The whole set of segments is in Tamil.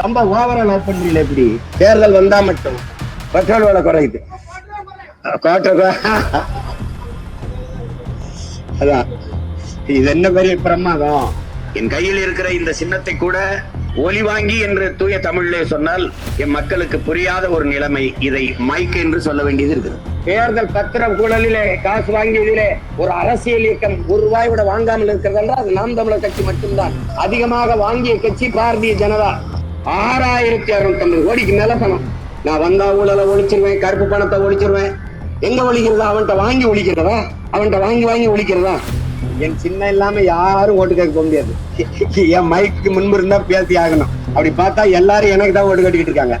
ரொம்ப ஓவரா லவ் பண்றீங்களே எப்படி? தேர்தல் வந்தா மட்டும். பெட்ரோல் விலை குறையுது. அதான். இது என்ன பெரிய பிரமாதம்? என் கையில் இருக்கிற இந்த சின்னத்தை கூட ஒலி வாங்கி என்று தூய தமிழிலே சொன்னால் என் மக்களுக்கு புரியாத ஒரு நிலைமை இதை மைக் என்று சொல்ல வேண்டியது இருக்குது. தேர்தல் பத்திரம் குழலிலே காசு வாங்கியதிலே ஒரு அரசியல் இயக்கம் ஒரு ரூபாய் விட வாங்காமல் இருக்கிறது என்றால் அது நாம் தமிழர் கட்சி மட்டும்தான். அதிகமாக வாங்கிய கட்சி பாரதிய ஜனதா. ஆறாயிரத்தி அறுநூத்தி ஐம்பது கோடிக்கு மேல பணம். நான் வந்தா ஊழலை ஒழிச்சிருவேன் கருப்பு பணத்தை ஒழிச்சிருவேன். எங்க ஒழிக்கிறதா? அவன்கிட்ட வாங்கி ஒழிக்கிறதா? அவன்கிட்ட வாங்கி வாங்கி ஒழிக்கிறதா? என் சின்ன இல்லாம யாரும் ஓட்டு கேட்க போக முடியாது. என் மைக்கு முன்பு இருந்தா பேசி ஆகணும். அப்படி பார்த்தா எல்லாரும் எனக்கு தான் ஓட்டு கட்டிக்கிட்டு இருக்காங்க.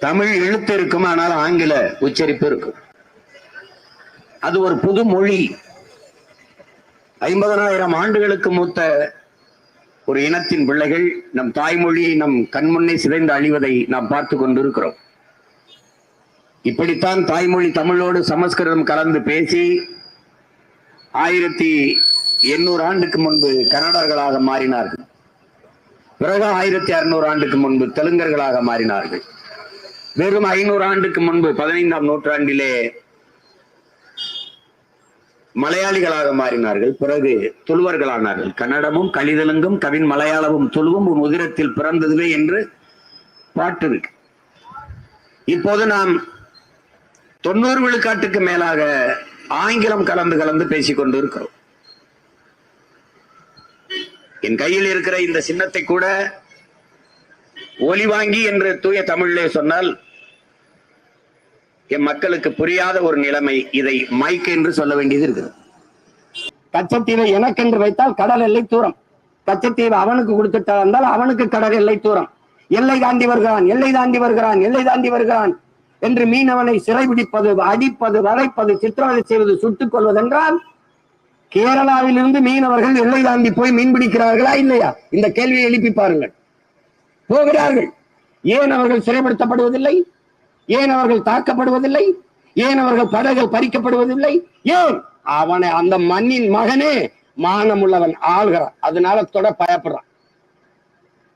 தமிழ் எழுத்து இருக்கும் ஆனால் ஆங்கில உச்சரிப்பு இருக்கும். அது ஒரு புது மொழி. ஐம்பதனாயிரம் ஆண்டுகளுக்கு மூத்த ஒரு இனத்தின் பிள்ளைகள் நம் தாய்மொழியை நம் கண்முன்னே சிதைந்து அழிவதை நாம் பார்த்து கொண்டிருக்கிறோம். இப்படித்தான் தாய்மொழி தமிழோடு சமஸ்கிருதம் கலந்து பேசி ஆயிரத்தி எண்ணூறு ஆண்டுக்கு முன்பு கன்னடர்களாக மாறினார்கள். பிறகு ஆயிரத்தி அறுநூறு ஆண்டுக்கு முன்பு தெலுங்கர்களாக மாறினார்கள். வெறும் ஐநூறு ஆண்டுக்கு முன்பு பதினைந்தாம் நூற்றாண்டிலே மலையாளிகளாக மாறினார்கள். பிறகு தொழுவர்களானார்கள். கன்னடமும் கலிதலுங்கும் கவின் மலையாளமும் தொழுவும் உன் உதிரத்தில் பிறந்ததுவே என்று பாட்டு இருக்கு. இப்போது நாம் தொண்ணூறு விழுக்காட்டுக்கு மேலாக ஆங்கிலம் கலந்து கலந்து பேசிக் கொண்டு இருக்கிறோம் என் கையில் இருக்கிற இந்த சின்னத்தை கூட ஒலி வாங்கி என்று தூய தமிழிலே சொன்னால் என் மக்களுக்கு புரியாத ஒரு நிலைமை இதை மைக் என்று சொல்ல வேண்டியது இருக்குது. கச்சத்தீவை எனக்கென்று வைத்தால் கடல் எல்லை தூரம். கச்சத்தீவை அவனுக்கு கொடுத்துட்டா இருந்தால் அவனுக்கு கடல் எல்லை தூரம். எல்லை தாண்டி வருகிறான் எல்லை தாண்டி வருகிறான் எல்லை தாண்டி வருகிறான் என்று மீனவனை சிறைபிடிப்பது அடிப்பது வளைப்பது சித்திரவதை செய்வது சுட்டுக் கொள்வதென்றால் கேரளாவிலிருந்து மீனவர்கள் எல்லை தாண்டி போய் மீன் பிடிக்கிறார்களா இல்லையா? இந்த கேள்வியை எழுப்பி பாருங்கள். போகிறார்கள். ஏன் அவர்கள் சிறைப்படுத்தப்படுவதில்லை? ஏன் அவர்கள் தாக்கப்படுவதில்லை? ஏன் அவர்கள் படகுகள் பறிக்கப்படுவதில்லை? ஏன்? அவனை அந்த மண்ணின் மகனே மானம் உள்ளவன் ஆள்கிறான். அதனால தொட பயப்படுறான்.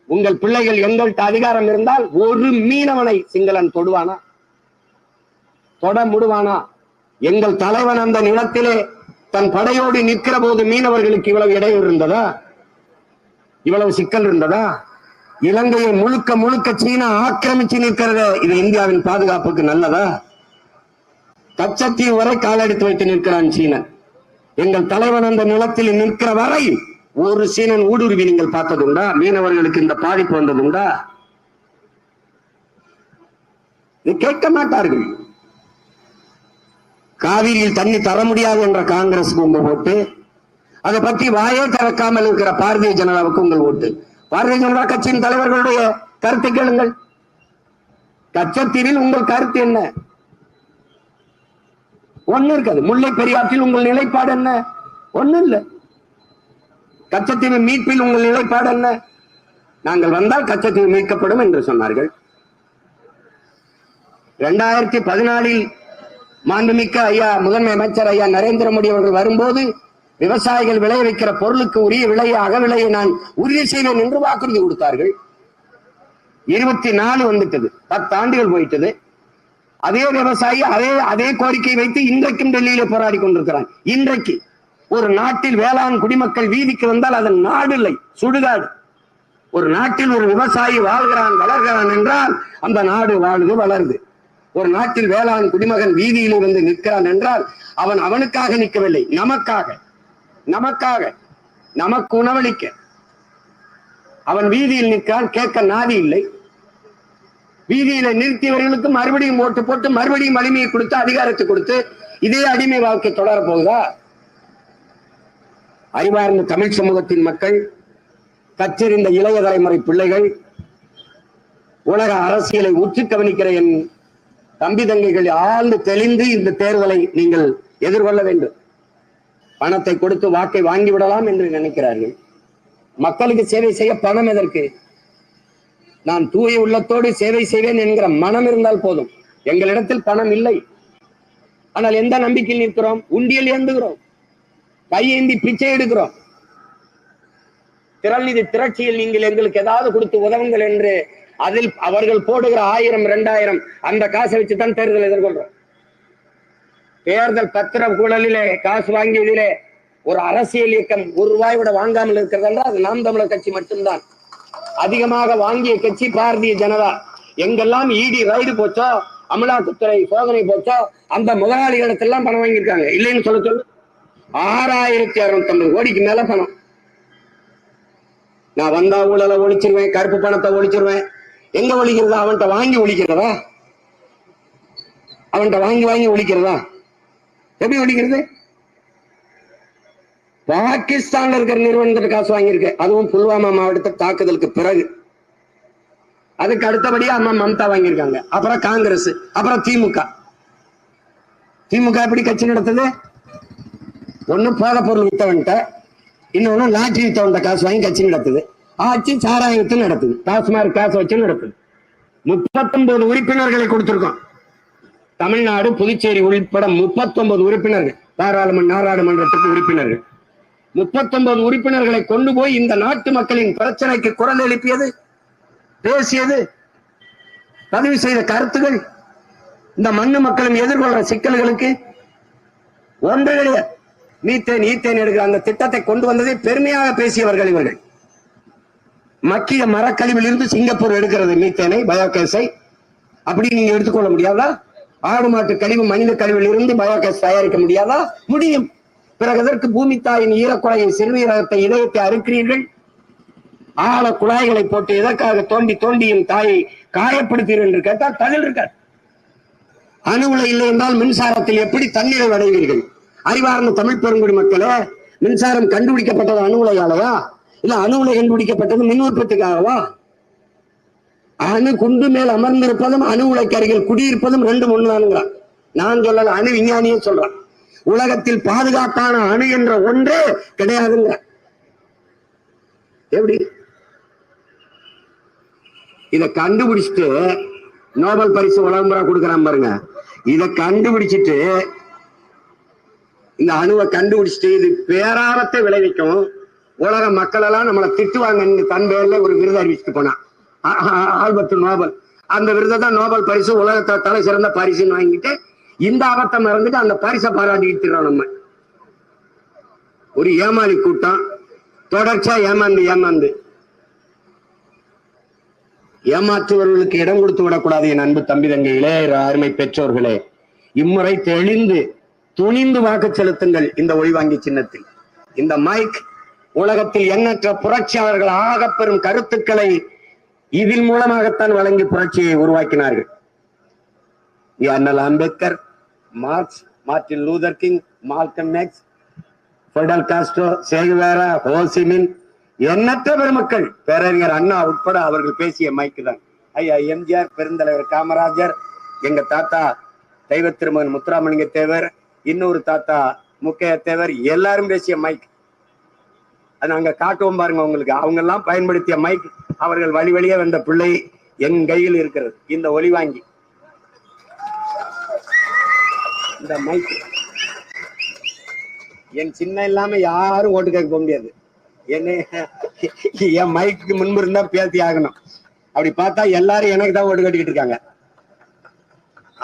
உங்கள் பிள்ளைகள் எங்கள்கிட்ட அதிகாரம் இருந்தால் ஒரு மீனவனை சிங்களன் தொடுவானா? தொட முடுவானா? எங்கள் தலைவன் அந்த நிலத்திலே தன் படையோடு நிற்கிற போது மீனவர்களுக்கு இவ்வளவு இடையூறு இருந்ததா? இவ்வளவு சிக்கல் இருந்ததா? இலங்கையை முழுக்க முழுக்க சீனா ஆக்கிரமிச்சு நிற்கிறது இது இந்தியாவின் பாதுகாப்புக்கு நல்லதா? கச்சத்தீவு வரை காலெடுத்து வைத்து நிற்கிறான் சீனன் எங்கள் தலைவன் அந்த நிலத்தில் நிற்கிற வரை ஒரு சீனன் ஊடுருவி நீங்கள் பார்த்ததுண்டா? மீனவர்களுக்கு இந்த பாதிப்பு வந்ததுண்டா? இது கேட்க மாட்டார்கள். காவிரியில் தண்ணி தர முடியாது என்ற காங்கிரஸ் கொண்டு ஓட்டு. அதை பற்றி வாயே திறக்காமல் இருக்கிற பாரதிய ஜனதாவுக்கு உங்கள் ஓட்டு. பாரதிய ஜனதா கட்சியின் தலைவர்களுடைய கருத்தை கேளுங்கள். கச்சத்தீவில் உங்கள் கருத்து என்ன? ஒண்ணு இருக்காது. முல்லை பெரியாற்றில் உங்கள் நிலைப்பாடு என்ன? ஒண்ணு இல்ல. கச்சத்தீவு மீட்பில் உங்கள் நிலைப்பாடு என்ன? நாங்கள் வந்தால் கச்சத்தீவு மீட்கப்படும் என்று சொன்னார்கள். இரண்டாயிரத்தி பதினாலில் மாண்புமிக்க ஐயா முதன்மை அமைச்சர் ஐயா நரேந்திர மோடி அவர்கள் வரும்போது விவசாயிகள் விளைவிக்கிற பொருளுக்கு உரிய விலையை அகவிலையை நான் உறுதி செய்வேன் என்று வாக்குறுதி கொடுத்தார்கள். இருபத்தி நாலு வந்துட்டது. பத்து ஆண்டுகள் போயிட்டது. அதே விவசாயி அதே அதே கோரிக்கை வைத்து இன்றைக்கும் டெல்லியில போராடி கொண்டிருக்கிறான். இன்றைக்கு ஒரு நாட்டில் வேளாண் குடிமக்கள் வீதிக்கு வந்தால் அதன் நாடு இல்லை சுடுகாடு. ஒரு நாட்டில் ஒரு விவசாயி வாழ்கிறான் வளர்கிறான் என்றால் அந்த நாடு வாழுது வளருது. ஒரு நாட்டில் வேளாண் குடிமகன் வீதியிலே வந்து நிற்கிறான் என்றால் அவன் அவனுக்காக நிற்கவில்லை நமக்காக. நமக்காக நமக்கு உணவளிக்க. அவன் வீதியில் நிற்கிறான் கேட்க நாதி இல்லை. வீதியில நிறுத்தியவர்களுக்கு மறுபடியும் ஓட்டு போட்டு மறுபடியும் வலிமையை கொடுத்து அதிகாரத்தை கொடுத்து இதே அடிமை வாழ்க்கை தொடர போகுதா? அறிவார்ந்த தமிழ் சமூகத்தின் மக்கள் கற்றறிந்த இளைய தலைமுறை பிள்ளைகள் உலக அரசியலை உற்று கவனிக்கிற என் தம்பி தங்கைகள் ஆழ்ந்து தெளிந்து இந்த தேர்தலை நீங்கள் எதிர்கொள்ள வேண்டும். பணத்தை கொடுத்து வாக்கை வாங்கி விடலாம் என்று நினைக்கிறார்கள். மக்களுக்கு சேவை செய்ய பணம் எதற்கு? நான் தூய உள்ளத்தோடு சேவை செய்வேன் என்கிற மனம் இருந்தால் போதும். எங்களிடத்தில் பணம் இல்லை. ஆனால் எந்த நம்பிக்கையில் நிற்கிறோம்? உண்டியல் ஏந்துகிறோம். கையேந்தி பிச்சை எடுக்கிறோம். திரள்நிதி திரட்சியில் நீங்கள் எங்களுக்கு ஏதாவது கொடுத்து உதவுங்கள் என்று அதில் அவர்கள் போடுகிற ஆயிரம் இரண்டாயிரம் அந்த காசை வச்சுதான் தேர்தல் எதிர்கொள்றோம். தேர்தல் பத்திர குழலிலே காசு வாங்கியதிலே ஒரு அரசியல் இயக்கம் ஒரு ரூபாய் விட வாங்காமல் இருக்கிறது அது நாம் தமிழர் கட்சி மட்டும்தான். அதிகமாக வாங்கிய கட்சி பாரதிய ஜனதா. எங்கெல்லாம் இடி ரைடு போச்சோ அமலாக்கத்துறை சோதனை போச்சோ அந்த முதலாளிகளிடத்தெல்லாம் பணம் வாங்கியிருக்காங்க. இல்லைன்னு சொல்ல சொல்லு. ஆறாயிரத்தி அறுநூத்தி ஐம்பது கோடிக்கு மேல பணம். நான் வந்தா ஊழலை ஒழிச்சிருவேன் கருப்பு பணத்தை ஒழிச்சிருவேன். எங்க ஒழிக்கிறதா? அவன்கிட்ட வாங்கி ஒழிக்கிறதா? அவன்கிட்ட வாங்கி வாங்கி ஒழிக்கிறதா? எப்படி ஒழிக்கிறது பாகிஸ்தான்ல இருக்கிற நிறுவனத்துக்கு காசு வாங்கியிருக்கு. அதுவும் புல்வாமா மாவட்டத்தை தாக்குதலுக்கு பிறகு. அதுக்கு அடுத்தபடியா அம்மா மம்தா வாங்கியிருக்காங்க. அப்புறம் காங்கிரஸ் அப்புறம் திமுக. திமுக எப்படி கட்சி நடத்துது? ஒண்ணு போத பொருள் வித்தவன்ட்ட இன்னொன்னு லாட்டரி வித்தவன்ட்ட காசு வாங்கி கட்சி நடத்துது. ஆட்சி சாராயத்தில் நடத்துது. டாஸ்மார்க் காசு வச்சு நடத்துது. முப்பத்தொன்பது உறுப்பினர்களை கொடுத்திருக்கோம். தமிழ்நாடு புதுச்சேரி உள்பட முப்பத்தொன்பது உறுப்பினர்கள் பாராளுமன்ற நாடாளுமன்றத்துக்கு உறுப்பினர்கள். முப்பத்தொன்பது உறுப்பினர்களை கொண்டு போய் இந்த நாட்டு மக்களின் பிரச்சனைக்கு குரல் எழுப்பியது பேசியது பதிவு செய்த கருத்துகள் இந்த மண்ணு மக்களும் எதிர்கொள்ற சிக்கல்களுக்கு ஒன்று மீத்தேன் ஈத்தேன் எடுக்கிற அந்த திட்டத்தை கொண்டு வந்ததை பெருமையாக பேசியவர்கள் இவர்கள். மக்கிய மரக்கழிவில் இருந்து சிங்கப்பூர் எடுக்கிறது மீத்தேனை பயோகேஸை. அப்படி நீங்க எடுத்துக்கொள்ள முடியாதா? ஆடு மாட்டு கழிவு மனித கழிவில் இருந்து பயோகேஸ் தயாரிக்க முடியாதா? முடியும். பிறகு அதற்கு பூமி தாயின் ஈரக்குலையை சிறுநீரகத்தை இதயத்தை அறுக்கிறீர்கள். ஆழ குழாய்களை போட்டு எதற்காக தோண்டி தோண்டியும் தாயை காயப்படுத்தீர்கள் என்று கேட்டால் பதில் இருக்காது. அணு உலை இல்லை என்றால் மின்சாரத்தில் எப்படி தண்ணீரை அடைவீர்கள் அறிவார்ந்த தமிழ் பெருங்குடி மக்களே மின்சாரம் கண்டுபிடிக்கப்பட்டது அணு உலையாலவா இல்ல அணு உலை கண்டுபிடிக்கப்பட்டது மின் உற்பத்திக்காகவா? அணு குண்டு மேல் அமர்ந்திருப்பதும் அணு உலைக்கு குடியிருப்பதும் ரெண்டும் ஒண்ணுதானுங்கிறான். நான் சொல்லல அணு விஞ்ஞானியே சொல்றான். உலகத்தில் பாதுகாப்பான அணு என்ற ஒன்றே கிடையாதுங்க. எப்படி? இத கண்டுபிடிச்சிட்டு நோபல் பரிசு உலகம் கொடுக்குறான் கொடுக்கறான் பாருங்க. இத கண்டுபிடிச்சிட்டு இந்த அணுவை கண்டுபிடிச்சிட்டு இது பேராரத்தை விளைவிக்கும். உலக மக்கள் எல்லாம் நம்மளை திட்டுவாங்கன்னு தன் பேர்ல ஒரு விருது அறிவிச்சுட்டு போனான். Albert Nobel. அந்த விருதை தான் நோபல் பரிசு உலகத்தை தலை சிறந்த பரிசுன்னு வாங்கிட்டு இந்த ஆபத்தை மறந்துட்டு அந்த பரிசை பாராட்டிக்கிட்டு நம்ம. ஒரு ஏமாளி கூட்டம். தொடர்ச்சியா ஏமாந்து ஏமாந்து. ஏமாற்றுவர்களுக்கு இடம் கொடுத்து விடக்கூடாது என் அன்பு தம்பி தங்கைகளே அருமை பெற்றோர்களே. இம்முறை தெளிந்து துணிந்து வாக்கு செலுத்துங்கள் இந்த ஒளிவாங்கி சின்னத்தில். இந்த மைக் உலகத்தில் எண்ணற்ற புரட்சியாளர்கள் ஆகப் பெறும் கருத்துக்களை இதில் மூலமாகத்தான் வழங்கி புரட்சியை உருவாக்கினார்கள். அண்ணல் Ambedkar Marx Martin Luther King Malcolm X Fidel Castro Che Guevara Ho Chi Minh எண்ணற்ற பெருமக்கள். பேரறிஞர் அண்ணா உட்பட அவர்கள் பேசிய மைக்கு தான். ஐயா எம்ஜிஆர் பெருந்தலைவர் காமராஜர் எங்க தாத்தா தெய்வ திருமகன் முத்துராமலிங்க தேவர் இன்னொரு தாத்தா முக்கைய தேவர் எல்லாரும் பேசிய மைக். அது நாங்க காட்டுவோம் பாருங்க உங்களுக்கு. அவங்க எல்லாம் பயன்படுத்திய மைக். அவர்கள் வழி வழியே வந்த பிள்ளை என் கையில் இருக்கிறது. இந்த ஒலி வாங்கி. இந்த மைக் என் சின்ன இல்லாம யாரும் ஓட்டு கேட்க போக முடியாது. என்ன என் மைக்கு முன்பு இருந்தா பேசி ஆகணும். அப்படி பார்த்தா எல்லாரும் எனக்கு தான் ஓட்டு கட்டிக்கிட்டு இருக்காங்க.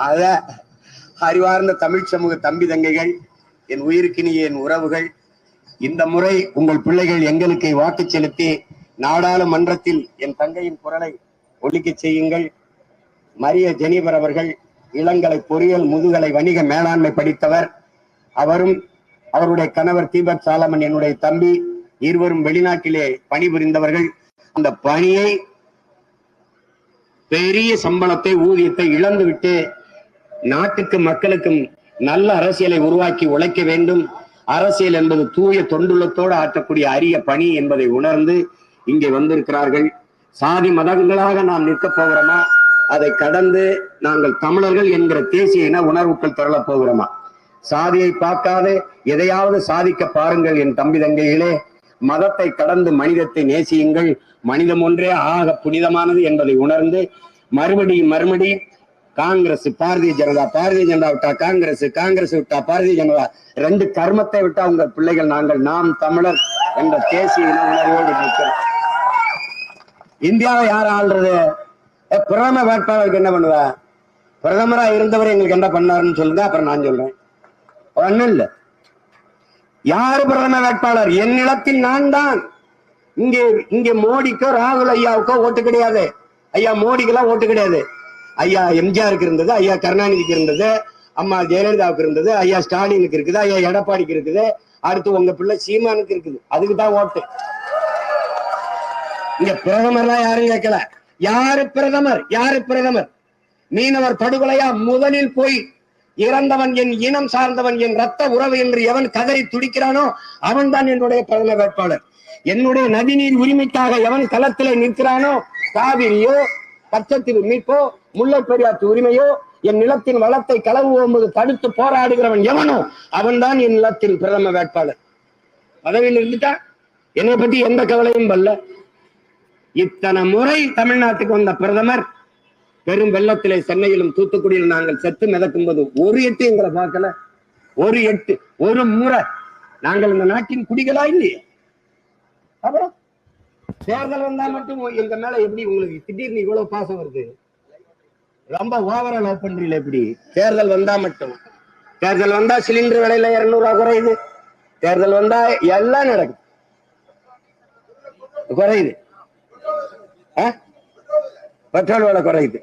அத அறிவார்ந்த தமிழ் சமூக தம்பி தங்கைகள் என் உயிருக்கினிய என் உறவுகள் இந்த முறை உங்கள் பிள்ளைகள் எங்களுக்கு வாக்கு செலுத்தி நாடாளுமன்றத்தில் என் தங்கையின் குரலை ஒலிக்கச் செய்யுங்கள். மரிய ஜெனிபர் அவர்கள் இளங்கலை பொறியியல் முதுகலை வணிக மேலாண்மை படித்தவர். அவரும் அவருடைய கணவர் தீபக் சாலமன் என்னுடைய தம்பி. இருவரும் வெளிநாட்டிலே பணிபுரிந்தவர்கள். அந்த பணியை பெரிய சம்பளத்தை ஊதியத்தை இழந்துவிட்டு நாட்டுக்கு மக்களுக்கும் நல்ல அரசியலை உருவாக்கி உழைக்க வேண்டும். அரசியல் என்பது தூய தொண்டுள்ளத்தோடு ஆற்றக்கூடிய அரிய பணி என்பதை உணர்ந்து இங்கே வந்திருக்கிறார்கள். சாதி மதங்களாக நாம் நிற்கப் போகிறோமா? அதை கடந்து நாங்கள் தமிழர்கள் என்கிற தேசிய இன உணர்வுக்குள் திரளப் போகிறோமா? சாதியை பார்க்காது எதையாவது சாதிக்க பாருங்கள் என் தம்பி தங்கைகளே. மதத்தை கடந்து மனிதத்தை நேசியுங்கள். மனிதம் ஒன்றே ஆக புனிதமானது என்பதை உணர்ந்து மறுபடியும் மறுபடியும் காங்கிரஸ் பாரதிய ஜனதா பாரதிய ஜனதா விட்டா காங்கிரஸ் காங்கிரஸ் விட்டா பாரதிய ஜனதா. ரெண்டு கர்மத்தை விட்டா உங்கள் பிள்ளைகள் நாங்கள் நாம் தமிழர் என்ற தேசிய இன உணர்வோடு நிற்கிறோம். இந்தியாவை யார் ஆள்றது? பிரதம வேட்பாளருக்கு என்ன பண்ணுவ? பிரதமரா இருந்தவர் எங்களுக்கு என்ன பண்ணாருன்னு சொல்லுங்க அப்புறம் நான் சொல்றேன். ஒன்னும் இல்ல. யாரு பிரதம வேட்பாளர்? என் நிலத்தில் நான் தான். இங்கே இங்கே மோடிக்கோ ராகுல் ஐயாவுக்கோ ஓட்டு கிடையாது. ஐயா மோடிக்கெல்லாம் ஓட்டு கிடையாது. ஐயா எம்ஜிஆருக்கு இருந்தது ஐயா கருணாநிதிக்கு இருந்தது அம்மா ஜெயலலிதாவுக்கு இருந்தது ஐயா ஸ்டாலினுக்கு இருக்குது ஐயா எடப்பாடிக்கு இருக்குது. அடுத்து உங்க பிள்ளை சீமானுக்கு இருக்குது. அதுக்கு தான் ஓட்டு. இங்க பிரதமர்லாம் யாரும் கேட்கல. யாரு பிரதமர்? யாரு பிரதமர்? மீனவர் படுகொலையா முதலில் போய் இறந்தவன் என் இனம் சார்ந்தவன் என் ரத்த உறவு என்று எவன் கதறி துடிக்கிறானோ அவன் தான் என்னுடைய பிரதம வேட்பாளர். என்னுடைய நதிநீர் உரிமைக்காக எவன் களத்திலே நிற்கிறானோ காவிரியோ பச்சத்தீவு மீட்போ முல்லை பெரியாற்று உரிமையோ என் நிலத்தின் வளத்தை களவு தடுத்து போராடுகிறவன் எவனோ அவன்தான் என் நிலத்தில் பிரதம வேட்பாளர். பதவியில் இருந்துட்டா? என்னை பத்தி எந்த கவலையும் பல்ல. இத்தனை முறை தமிழ்நாட்டுக்கு வந்த பிரதமர் பெரும் வெள்ளத்திலே சென்னையிலும் தூத்துக்குடியிலும் நாங்கள் செத்து மிதக்கும் போது ஒரு எட்டு எங்களை பார்க்கல ஒரு எட்டு ஒரு முறை. நாங்கள் இந்த நாட்டின் குடிகளா இல்லையே? அப்புறம் தேர்தல் வந்தா மட்டும் எங்க மேல எப்படி உங்களுக்கு திடீர்னு இவ்வளவு பாசம் வருது? ரொம்ப ஓவரா லவ் எப்படி? தேர்தல் வந்தா மட்டும். தேர்தல் வந்தா சிலிண்டர் விலையில இருநூறு குறையுது. தேர்தல் வந்தா எல்லாம் நடக்குது. குறையுது. பெட்ரோல் விலை குறையுது.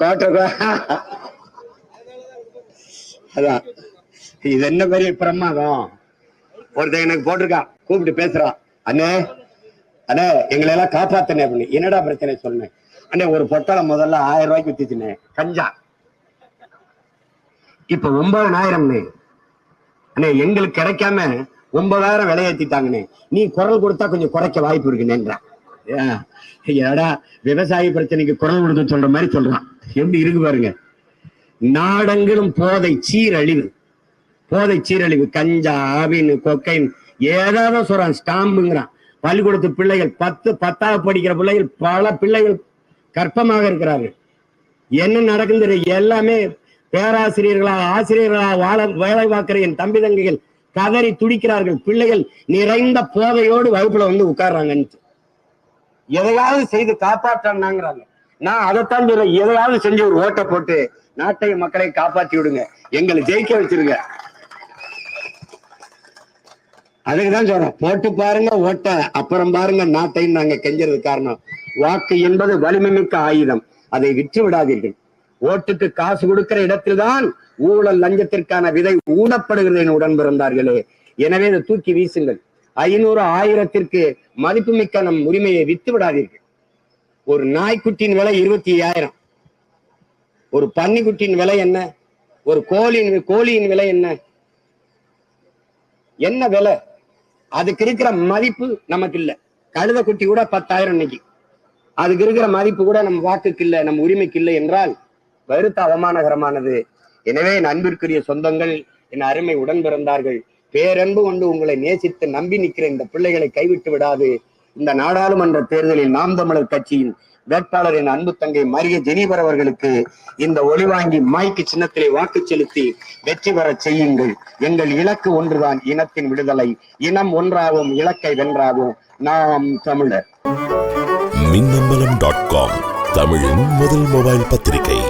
கோட்டை அதான். இது என்ன பெரிய பிரமாதம்? ஒருத்தன் எனக்கு போட்டிருக்கான் கூப்பிட்டு பேசுறான் அண்ணே அண்ணே எங்களை எல்லாம் காப்பாத்தனே பண்ணி என்னடா பிரச்சனை சொன்னேன் அண்ணே ஒரு பொட்டலை முதல்ல ஆயிரம் ரூபாய்க்கு வித்துச்சுனே. கஞ்சா. இப்ப ஒன்பதாயிரம்னு. அண்ணே எங்களுக்கு கிடைக்காம ஒன்பதாயிரம் விலையேற்றிட்டாங்கண்ணே நீ குரல் கொடுத்தா கொஞ்சம் குறைக்க வாய்ப்பு இருக்குன்னு ஏடா விவசாய பிரச்சனைக்கு குரல் கொடுத்து சொல்ற மாதிரி சொல்றான். எப்படி இருக்கு பாருங்க. நாடெங்கிலும் போதை சீரழிவு. போதை சீரழிவு கஞ்சா ஆவின் கொக்கைன் ஏதாவது சொல்றான் ஸ்டாம்புங்கிறான். பள்ளிக்கூடத்து பிள்ளைகள் பத்து பத்தாவது படிக்கிற பிள்ளைகள் பல பிள்ளைகள் கற்பமாக இருக்கிறார்கள். என்ன நடக்குது எல்லாமே பேராசிரியர்களா ஆசிரியர்களா வாழ வேலை பார்க்கிற என் தம்பி தங்கைகள் கதறி துடிக்கிறார்கள். பிள்ளைகள் நிறைந்த போதையோடு வகுப்புல வந்து உட்கார்றாங்கன்னு எதையாவது செய்து காப்பாற்றாங்கிறாங்க நான் அதைத்தான் சொல்ல எதையாவது செஞ்சு ஒரு ஓட்டை போட்டு நாட்டை மக்களை காப்பாத்தி விடுங்க. எங்களை ஜெயிக்க வச்சிருங்க. அதுக்குதான் சொல்றேன். போட்டு பாருங்க ஓட்ட. அப்புறம் பாருங்க நாட்டையும் நாங்க கெஞ்சறது காரணம். வாக்கு என்பது வலிமை மிக்க ஆயுதம். அதை விற்று விடாதீர்கள். ஓட்டுக்கு காசு கொடுக்கிற இடத்தில்தான் ஊழல் லஞ்சத்திற்கான விதை ஊடப்படுகிறது என உடன் பிறந்தார்களே. எனவே இதை தூக்கி வீசுங்கள். ஐநூறு ஆயிரத்திற்கு மதிப்புமிக்க நம் உரிமையை வித்து விடாதீர்கள் ஒரு நாய்க்குட்டியின் விலை இருபத்தி ஐயாயிரம். ஒரு பன்னிக்குட்டியின் விலை என்ன? ஒரு கோழியின் கோழியின் விலை என்ன? என்ன விலை? அதுக்கு இருக்கிற மதிப்பு நமக்கு இல்ல கழுத குட்டி கூட பத்தாயிரம் இன்னைக்கு. அதுக்கு இருக்கிற மதிப்பு கூட நம்ம வாக்குக்கு இல்லை நம்ம உரிமைக்கு இல்லை என்றால் வருத்த அவமானகரமானது. எனவே என் அன்பிற்குரிய சொந்தங்கள் என் அருமை உடன் பிறந்தார்கள். பேரன்பு கொண்டு உங்களை நேசித்து நம்பி நிற்கிற இந்த பிள்ளைகளை கைவிட்டு விடாது. இந்த நாடாளுமன்ற தேர்தலில் நாம் தமிழர் கட்சியின் வேட்பாளரின் அன்பு தங்கை மரிய ஜெனிபர் அவர்களுக்கு இந்த ஒளிவாங்கி மைக்கு சின்னத்திலே வாக்கு செலுத்தி வெற்றி பெறச் செய்யுங்கள். எங்கள் இலக்கு ஒன்றுதான் இனத்தின் விடுதலை. இனம் ஒன்றாகும் இலக்கை வென்றாகும் நாம் தமிழர். மின்னம்பலம் டாட் காம் தமிழின் முதல் மொபைல் பத்திரிகை.